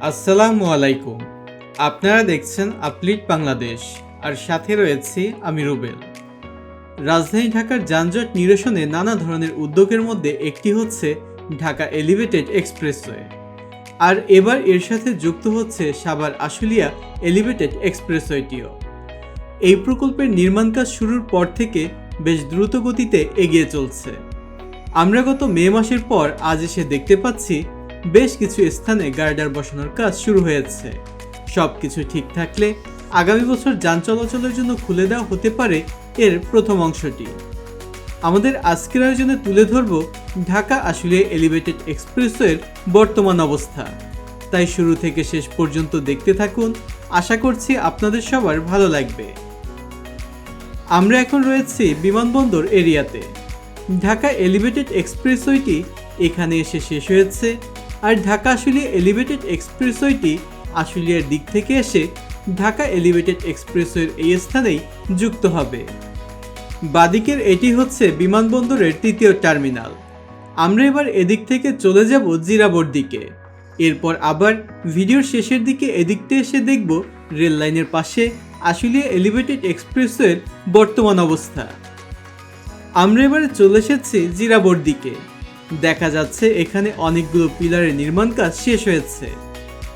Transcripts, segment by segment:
আসসালামু আলাইকুম। আপনারা দেখছেন আপলিট বাংলাদেশ, আর সাথে রয়েছি আমি রুবেল। রাজধানী ঢাকার যানজট নিরসনে নানা ধরনের উদ্যোগের মধ্যে একটি হচ্ছে ঢাকা এলিভেটেড এক্সপ্রেসওয়ে। আর এবার এর সাথে যুক্ত হচ্ছে সাবার আশুলিয়া এলিভেটেড এক্সপ্রেসওয়েটিও। এই প্রকল্পের নির্মাণ কাজ শুরুর পর থেকে বেশ দ্রুত গতিতে এগিয়ে চলছে। আমরা গত মে মাসের পর আজ এসে দেখতে পাচ্ছি বেশ কিছু স্থানে গার্ডার বসানোর কাজ শুরু হয়েছে। সব কিছু ঠিক থাকলে আগামী বছর যান চলাচলের জন্য খুলে দেওয়া হতে পারে এর প্রথম অংশটি। আমাদের আজকের আয়োজনে তুলে ধরব ঢাকা আসলে এলিভেটেড এক্সপ্রেসওয়ের বর্তমান অবস্থা। তাই শুরু থেকে শেষ পর্যন্ত দেখতে থাকুন, আশা করছি আপনাদের সবার ভালো লাগবে। আমরা এখন রয়েছি বিমানবন্দর এরিয়াতে। ঢাকা এলিভেটেড এক্সপ্রেসওয়েটি এখানে এসে শেষ হয়েছে। আর ঢাকা আশুলিয়া এলিভেটেড এক্সপ্রেসওয়েটি আশুলিয়ার দিক থেকে এসে ঢাকা এলিভেটেড এক্সপ্রেসওয়ের এই স্থানেই যুক্ত হবে। বাদিকের এটি হচ্ছে বিমানবন্দরের তৃতীয় টার্মিনাল। আমরা এবার এদিক থেকে চলে যাব জিরাবোর দিকে। এরপর আবার ভিডিওর শেষের দিকে এদিকতে এসে দেখব রেল লাইনের পাশে আশুলিয়া এলিভেটেড এক্সপ্রেসওয়ের বর্তমান অবস্থা। আমরা এবারে চলে এসেছি জিরাবোর দিকে। দেখা যাচ্ছে এখানে অনেকগুলো পিলারের নির্মাণ কাজ শেষ হয়েছে।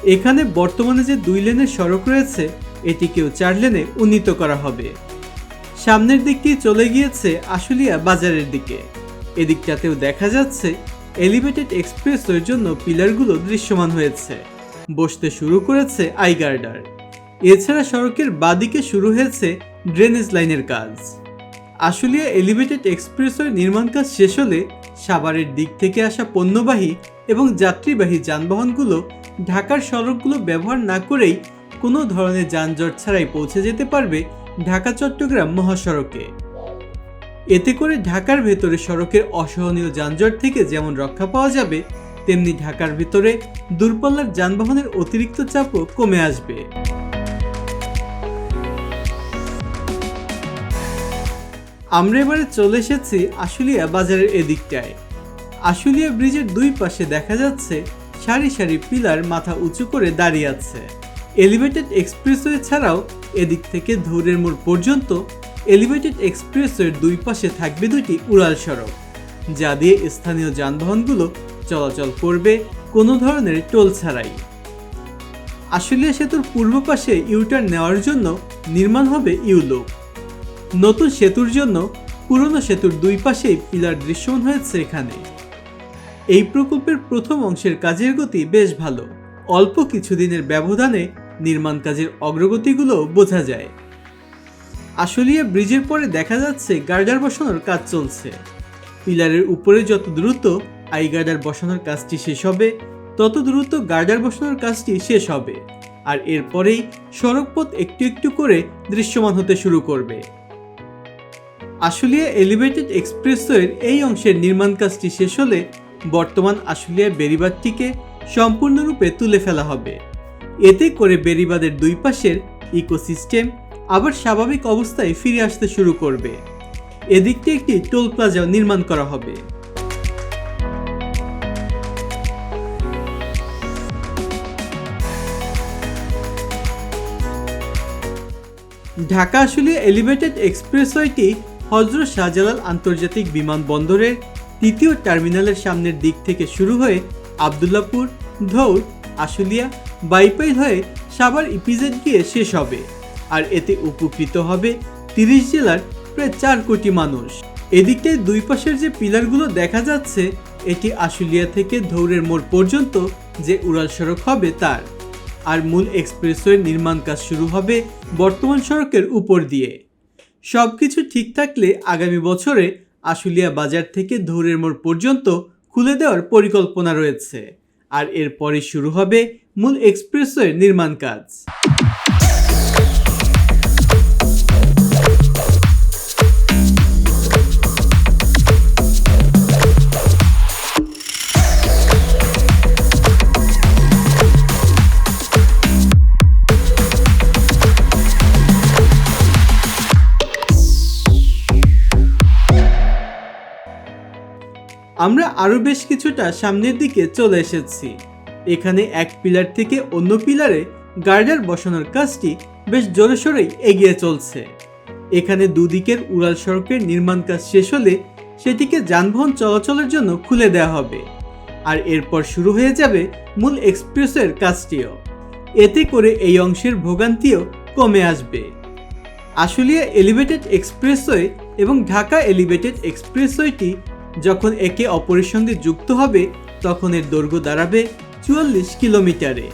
এখানে বর্তমানে যে দুই লেনের সড়ক রয়েছে, এটিকেও চার লেনে উন্নীত করা হবে। সামনের দিকটি চলে গিয়েছে আশুলিয়া বাজারের দিকে। এদিকটাতেও দেখা যাচ্ছে এলিভেটেড এক্সপ্রেসওয়ের জন্য পিলারগুলো দৃশ্যমান হয়েছে। বসতে শুরু করেছে আই গার্ডার এছাড়া সড়কের বাদিকে শুরু হয়েছে ড্রেনেজ লাইনের কাজ। আশুলিয়া এলিভেটেড এক্সপ্রেসওয়ে নির্মাণ কাজ শেষ হলে সাভারের দিক থেকে আসা পণ্যবাহী এবং যাত্রীবাহী যানবাহনগুলো ঢাকার সড়কগুলো ব্যবহার না করেই কোনো ধরনের যানজট ছাড়াই পৌঁছে যেতে পারবে ঢাকা চট্টগ্রাম মহাসড়কে। এতে করে ঢাকার ভেতরে সড়কের অসহনীয় যানজট থেকে যেমন রক্ষা পাওয়া যাবে, তেমনি ঢাকার ভেতরে দূরপাল্লার যানবাহনের অতিরিক্ত চাপও কমে আসবে। আমরা এবারে চলে এসেছি আশুলিয়া বাজারের এদিকটায়। আশুলিয়া ব্রিজের দুই পাশে দেখা যাচ্ছে সারি সারি পিলার মাথা উঁচু করে দাঁড়িয়ে আছে। এলিভেটেড এক্সপ্রেসওয়ে ছাড়াও এদিক থেকে ধৌরের মোড় পর্যন্ত এলিভেটেড এক্সপ্রেসওয়ের দুই পাশে থাকবে দুটি উড়াল সড়ক, যা দিয়ে স্থানীয় যানবাহনগুলো চলাচল করবে কোনো ধরনের টোল ছাড়াই। আশুলিয়া সেতুর পূর্ব পাশে ইউটার্ন নেওয়ার জন্য নির্মাণ হবে ইউলোক নতুন সেতুর জন্য পুরনো সেতুর দুই পাশেই পিলার দৃশ্যমান হয়েছে এখানে। এই প্রকল্পের প্রথম অংশের কাজের গতি বেশ ভালো। অল্প কিছুদিনের ব্যবধানে নির্মাণ কাজের অগ্রগতিগুলো বোঝা যায়। আশুলিয়া ব্রিজের পরে দেখা যাচ্ছে গার্ডার বসানোর কাজ চলছে। পিলারের উপরে যত দ্রুত আই গার্ডার বসানোর কাজটি শেষ হবে, তত দ্রুত গার্ডার বসানোর কাজটি শেষ হবে। আর এরপরেই সড়কপথ একটু একটু করে দৃশ্যমান হতে শুরু করবে। আশুলিয়া এলিভেটেড এক্সপ্রেসওয়ের এই অংশের নির্মাণ কাজটি শেষ হলে বর্তমান আশুলিয়া বেরিবাদটিকে সম্পূর্ণরূপে তুলে ফেলা হবে। এতে করে বেরিবাদের দুই পাশের ইকোসিস্টেম আবার স্বাভাবিক অবস্থায় ফিরে আসতে শুরু করবে। এদিকটি একটি টোল প্লাজাও নির্মাণ করা হবে। ঢাকা আসলে এলিভেটেড এক্সপ্রেসওয়েটি হজরত শাহজালাল আন্তর্জাতিক বিমানবন্দরের তৃতীয় টার্মিনালের সামনের দিক থেকে শুরু হয়ে আবদুল্লাপুর, ধৌর, আশুলিয়া, বাইপাইল হয়ে সাভার ইপিজেড গিয়ে শেষ হবে। আর এতে উপকৃত হবে তিরিশ জেলার প্রায় চার কোটি মানুষ। এদিকটায় দুই পাশের যে পিলারগুলো দেখা যাচ্ছে, এটি আশুলিয়া থেকে ধৌরের মোড় পর্যন্ত যে উড়াল সড়ক হবে তার। আর মূল এক্সপ্রেসওয়ের নির্মাণ কাজ শুরু হবে বর্তমান সড়কের উপর দিয়ে। সব কিছু ঠিক থাকলে আগামী বছরে আশুলিয়া বাজার থেকে ধৌরের মোড় পর্যন্ত খুলে দেওয়ার পরিকল্পনা রয়েছে। আর এরপরে শুরু হবে মূল এক্সপ্রেসওয়ের নির্মাণ কাজ। আমরা আরও বেশ কিছুটা সামনের দিকে চলে এসেছি। এখানে এক পিলার থেকে অন্য পিলারে গার্ডার বসানোর কাজটি বেশ জোরে সোরেই এগিয়ে চলছে। এখানে দুদিকের উড়াল সড়কের নির্মাণ কাজ শেষ হলে সেটিকে যানবাহন চলাচলের জন্য খুলে দেওয়া হবে। আর এরপর শুরু হয়ে যাবে মূল এক্সপ্রেসের কাজটিও। এতে করে এই অংশের ভোগান্তিও কমে আসবে। আশুলিয়া এলিভেটেড এক্সপ্রেসওয়ে এবং ঢাকা এলিভেটেড এক্সপ্রেসওয়েটি যখন একে অপরের সঙ্গে যুক্ত হবে, তখন এর দৈর্ঘ্য দাঁড়াবে চুয়াল্লিশ কিলোমিটারে।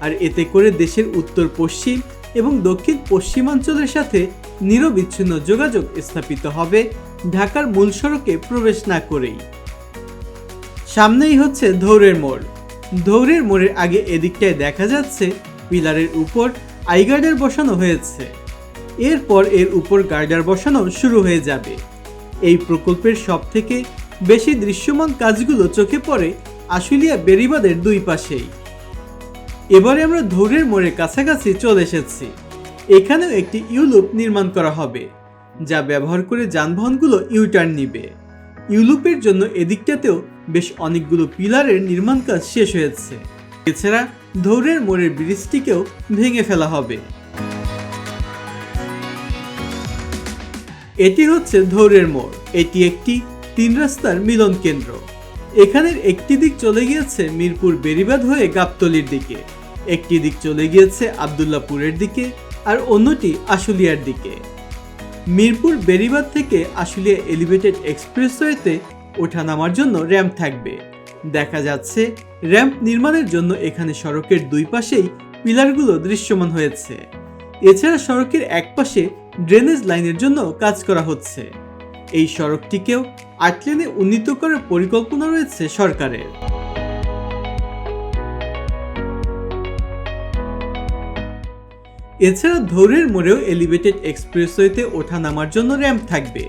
আর এতে করে দেশের উত্তর, পশ্চিম এবং দক্ষিণ পশ্চিমাঞ্চলের সাথে নিরবিচ্ছিন্ন যোগাযোগ স্থাপিত হবে ঢাকার মূল সড়কে প্রবেশ না করেই। সামনেই হচ্ছে ধৌরের মোড়। ধৌরের মোড়ের আগে এদিকটায় দেখা যাচ্ছে পিলারের উপর আইগার্ডার বসানো হয়েছে। এরপর এর উপর গার্ডার বসানো শুরু হয়ে যাবে। এই প্রকল্পের সব থেকে বেশি দৃশ্যমান কাজগুলো চোখে পড়ে আশুলিয়া বেরিবাদের দুই পাশেই। এবারে আমরা ধৌরের মোড়ের কাছাকাছি চলে এসেছি। এখানেও একটি ইউলুপ নির্মাণ করা হবে, যা ব্যবহার করে যানবাহনগুলো ইউটার্ন নিবে। ইউলুপের জন্য এদিকটাতেও বেশ অনেকগুলো পিলারের নির্মাণ কাজ শেষ হয়েছে। এছাড়া ধৌরের মোড়ের ব্রিজটিকেও ভেঙে ফেলা হবে। এটি হচ্ছে ধৌরের মোড়। এটি একটি তিন রাস্তার মিলন কেন্দ্র। এখানের একটি দিক চলে গিয়েছে মিরপুর বেরিবাদ হয়ে গাবতলির দিকে। একটি দিক চলে গিয়েছে আবদুল্লাপুরের দিকে আর অন্যটি আশুলিয়ার দিকে। মিরপুর বেরিবাদ থেকে আশুলিয়া এলিভেটেড এক্সপ্রেসওয়েতে ওঠা নামার জন্য র্যাম্প থাকবে। দেখা যাচ্ছে র্যাম্প নির্মাণের জন্য এখানে সড়কের দুই পাশেই পিলারগুলো দৃশ্যমান হয়েছে। এছাড়া সড়কের এক পাশে ড্রেনেজ লাইনের জন্য কাজ করা হচ্ছে। এই সড়কটিকেও আট লেনে উন্নীত করার পরিকল্পনা রয়েছে সরকারের। এছাড়া ধৌরের মোড়েও এলিভেটেড এক্সপ্রেসওয়েতে ওঠা নামার জন্য র্যাম্প থাকবে।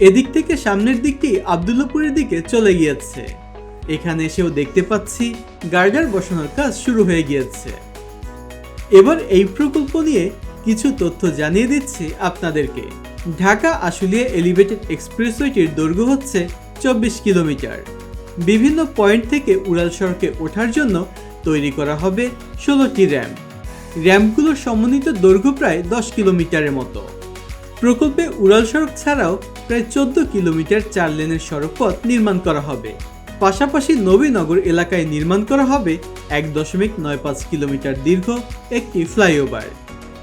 এদিক থেকে সামনের দিকটি আবদুল্লাপুরের দিকে চলে গিয়েছে। এখানে এসেও দেখতে পাচ্ছি গার্ডার বসানোর কাজ শুরু হয়ে গিয়েছে। এবার এই প্রকল্প নিয়ে কিছু তথ্য জানিয়ে দিচ্ছি আপনাদেরকে। ঢাকা আশুলিয়া এলিভেটেড এক্সপ্রেসওয়েটির দৈর্ঘ্য হচ্ছে চব্বিশ কিলোমিটার। বিভিন্ন পয়েন্ট থেকে উড়াল সড়কে ওঠার জন্য তৈরি করা হবে ষোলোটি র্যাম্প র্যাম্পগুলোর সমন্বিত দৈর্ঘ্য প্রায় দশ কিলোমিটারের মতো। প্রকল্পে উড়াল সড়ক ছাড়াও প্রায় চোদ্দ কিলোমিটার চার লেনের সড়কপথ নির্মাণ করা হবে। পাশাপাশি নবীনগর এলাকায় নির্মাণ করা হবে এক দশমিক নয় পাঁচ কিলোমিটার দীর্ঘ একটি ফ্লাইওভার।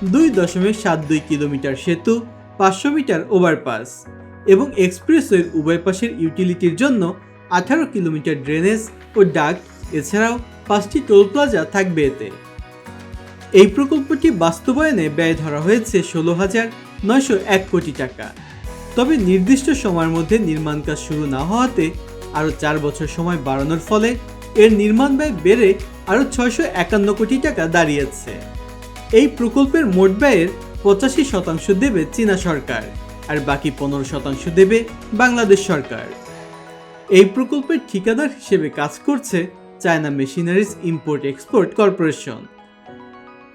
দুই দশমিক সাত দুই কিলোমিটার সেতু, পাঁচশো মিটার ওভারপাস এবং এক্সপ্রেসওয়ের উভয় পাশের ইউটিলিটির জন্য আঠারো কিলোমিটার ড্রেনেজ ও ডাক, এছাড়াও পাঁচটি টোল প্লাজা থাকবে এতে। এই প্রকল্পটি বাস্তবায়নে ব্যয় ধরা হয়েছে ষোলো হাজার নয়শো এক কোটি টাকা। তবে নির্দিষ্ট সময়ের মধ্যে নির্মাণ কাজ শুরু না হওয়াতে আরও চার বছর সময় বাড়ানোর ফলে এর নির্মাণ ব্যয় বেড়ে আরও ছয়শো একান্ন কোটি টাকা দাঁড়িয়েছে। এই প্রকল্পের মোট ব্যয়ের পঁচাশি শতাংশ দেবে চীনা সরকার আর বাকি পনেরো শতাংশ দেবে বাংলাদেশ সরকার। এই প্রকল্পের ঠিকাদার হিসেবে কাজ করছে China machineries import export corporation.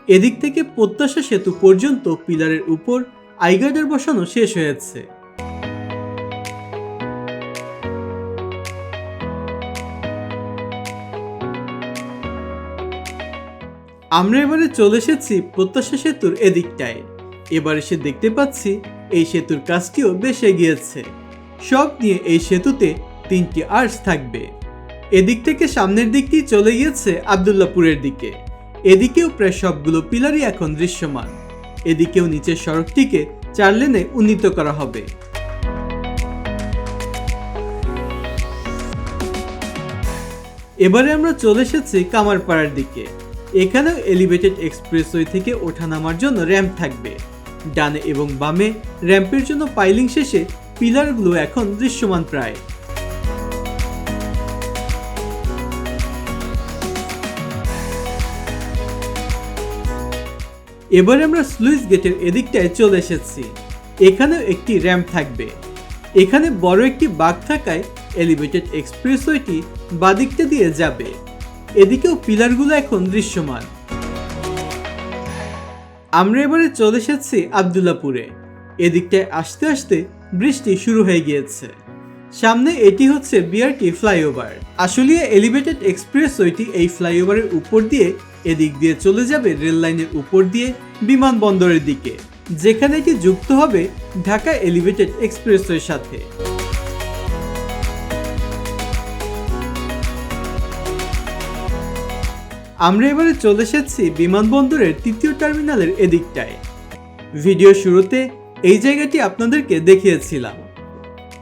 এদিক থেকে প্রত্যাশা সেতু পর্যন্ত পিলারের উপর আইগার্ডের বসানো শেষ হয়েছে। আমরা এবারে চলে এসেছি প্রত্যাশা সেতুর এদিকটায়। এবার এসে দেখতে পাচ্ছি এই সেতুর কাজটিও বেশ এগিয়েছে। সব নিয়ে এই সেতুতে তিনটি আর্চ থাকবে। এদিক থেকে সামনের দিকটি চলে গিয়েছে আবদুল্লাপুরের দিকে। এদিকেও প্রায় সবগুলো পিলারই এখন দৃশ্যমান। এদিকেও নিচের সড়কটিকে চার লেনে উন্নীত করা হবে। এবারে আমরা চলে এসেছি কামারপাড়ার দিকে। এখানেও এলিভেটেড এক্সপ্রেসওয়ে থেকে ওঠানামার জন্য র্যাম্প থাকবে। ডানে এবং বামে র্যাম্পের জন্য পাইলিং শেষে পিলারগুলো এখন দৃশ্যমান প্রায়। এবারে আমরা স্লুইস গেটের এদিকটায় চলে এসেছি। এখানেও একটি র্যাম্প থাকবে। এখানে বড় একটি বাঘ থাকায় এলিভেটেড এক্সপ্রেসওয়েটি বাদিকটা দিয়ে যাবে। এদিকেও পিলারগুলো এখন দৃশ্যমান। আমরা এবারে চলে এসেছি আবদুল্লাপুরে। এদিকটায় আসতে আসতে বৃষ্টি শুরু হয়ে গিয়েছে। সামনে এটি হচ্ছে বিআরটি ফ্লাইওভার। আসলে এলিভেটেড এক্সপ্রেস এক্সপ্রেসওয়েটি এই ফ্লাইওভারের উপর দিয়ে এদিক দিয়ে চলে যাবে রেল লাইনের উপর দিয়ে বিমানবন্দরের দিকে, যেখানে এটি যুক্ত হবে ঢাকা এলিভেটেড এক্সপ্রেসওয়ের সাথে। আমরা এবারে চলে এসেছি বিমানবন্দরের তৃতীয় টার্মিনালের এদিকটায়। ভিডিও শুরুতে এই জায়গাটি আপনাদেরকে দেখিয়েছিলাম।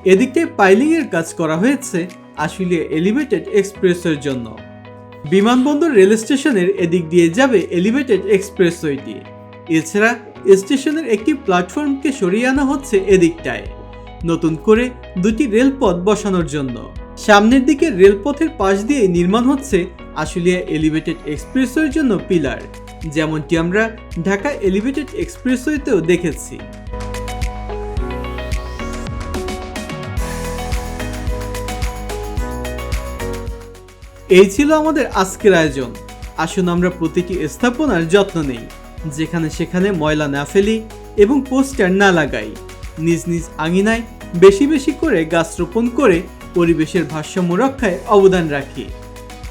এদিকটায় পাইলিংয়ের কাজ করা হয়েছে আসলে এলিভেটেড এক্সপ্রেসওয়ের জন্য। বিমানবন্দর রেল স্টেশনের এদিক দিয়ে যাবে এলিভেটেড এক্সপ্রেসওয়েটি। এছাড়া স্টেশনের একটি প্ল্যাটফর্মকে সরিয়ে আনা হচ্ছে এদিকটায়। নতুন করে দুটি রেলপথ বসানোর জন্য। সামনের দিকে রেলপথের পাশ দিয়ে নির্মাণ হচ্ছে আশুলিয়া এলিভেটেড এক্সপ্রেসওয়ের জন্য পিলার যেমনটি আমরা ঢাকা এলিভেটেড এক্সপ্রেসওয়েতেও দেখেছি। এই ছিল আমাদের আজকের আয়োজন। আসুন আমরা প্রতিটি স্থাপনার যত্ন নেই, যেখানে সেখানে ময়লা না ফেলি এবং পোস্টার না লাগাই। নিজ নিজ আঙিনায় বেশি বেশি করে গাছ রোপণ করে পরিবেশের ভারসাম্য রক্ষায় অবদান রাখি।